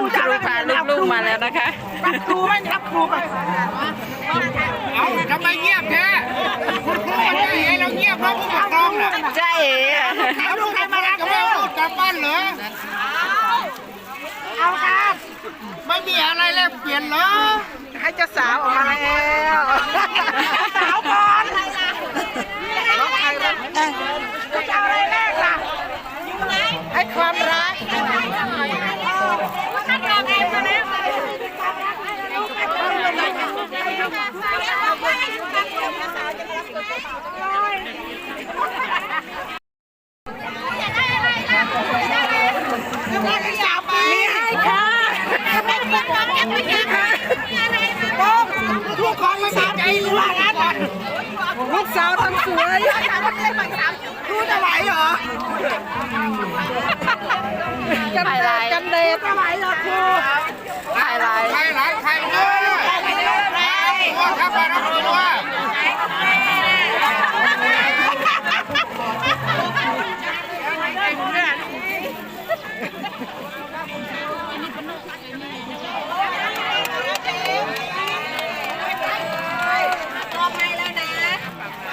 คุณครูพาลูกๆมาแล้วนะคะรับครูไหมรับครูไปเอาทำไมเงียบแท้คุณครูมันจะเห็นเราเงียบเพราะผู้ปกครองน่ะใช่เอาลูกใครมารับจะเร็ไม่วพูดกลับบ้านเหรอเอาครับไม่มีอะไรแลกเปลี่ยนเหรอให้เจ้าสาวออกมาแล้วสาวก่อนองใครล่ะจะเอาอะไรแรกล่ะให้ความรัก มีให้ค่ะทุกคนไม่สามปีว่างั้นน่ะลูกสาวทำส วยพูดอะไรเหรอกันแดดกันแดดอะไรเหรอครูถ่ายไลน์ใครหลายใครเนอะตัวถ้าไปรับตัว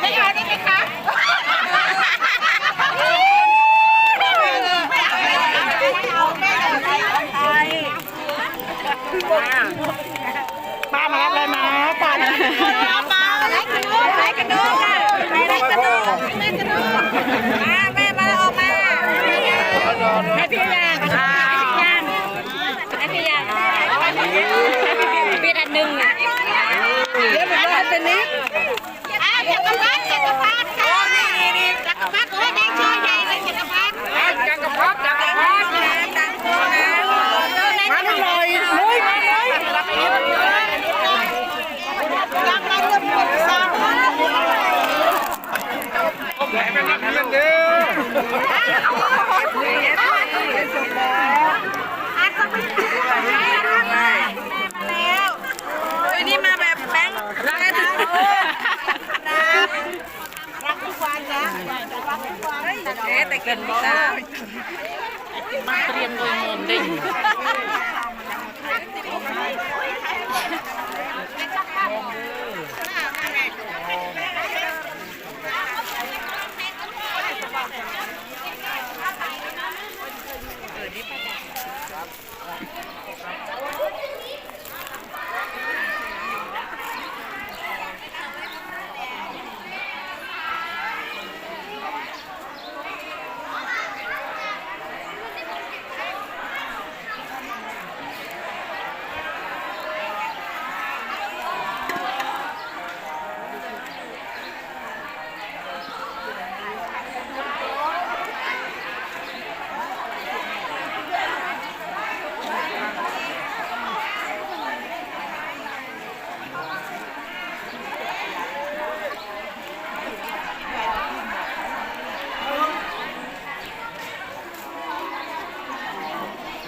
ไม่เอาได้ไหมคะป้ามารับเลยนะป้านะป้าอะไรกันดูอะไรกันดูอะไร กันดูอะไรกันดูมาแม่มาออกมาให้พี่ยางอ่าให้พี่ยางให้พี่ยางพี่ดันหนึ่งเดี๋ยวหนูให้เป็นนิด อะจักรพรรดิจักรพรรดิค่ะนี่นี่จักรพรรดิโอ้ยแดงช่อใหญ่เลยจักรพรรดิ จักรพรรดิจักรพรรดิ ดังโตนะมันอร่อยเฮ้ยมาเลยรักมันเริ่มหมดสาว แหมเป็นนักเรียนเด้อ นี่มาแบบแบงค์รักนะรักทุกวันนะรัก เอ๊ะแต่กินไม่ได้เตรียมโดยมนไดิ้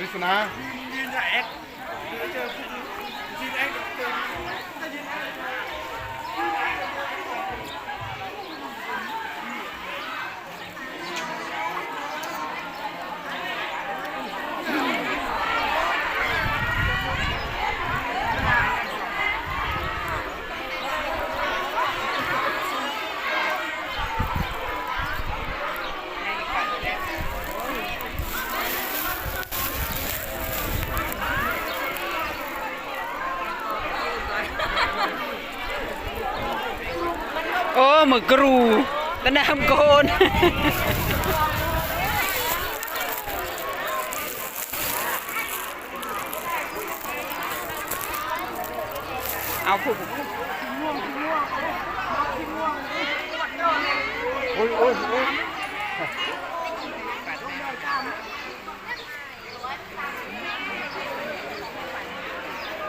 งกฤษณาโอ้ห มึกกรูตะนามโกนเอาผูกโอ้ยโอ้ยโอ้ย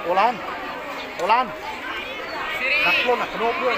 โอรานโอรานนักล้นนักขนบด้วย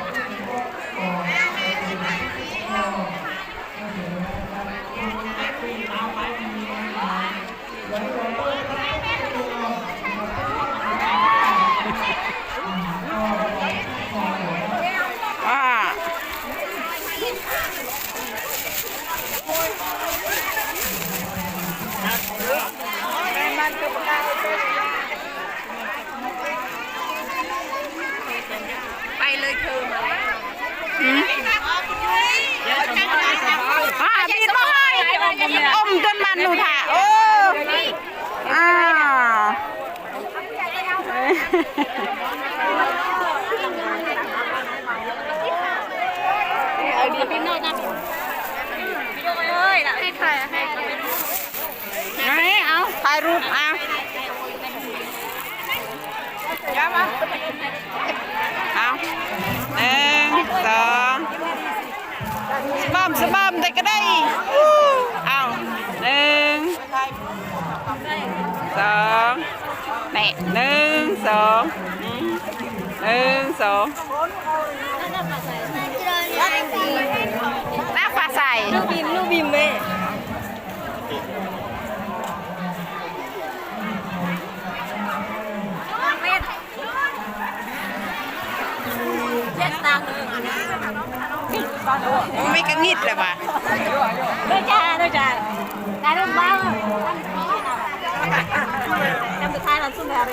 ยเธออืมอ่าบิดบ่ให้อม จนมันหนูถ่าโอ้าพี่โน้ตนะพี่โยกเลยให้ใครให้ไหนเอาถ่ายรูปเอาย้าเอาหนึ่งสองสบัมสบัมได้ก็ได้อู้เอาหนึ่ง สองแม่หนึ่งสองอืมหนึ่งสองหน้าฟ้าใสลูกบิมลูกบิมเว้ยเจ็ดตังค์ไม่กระงิดเลยว่ะด้วยจ้าด้วยจ้าได้รุ่นบ้าง จำสุดท้ายเราสุดแล้ว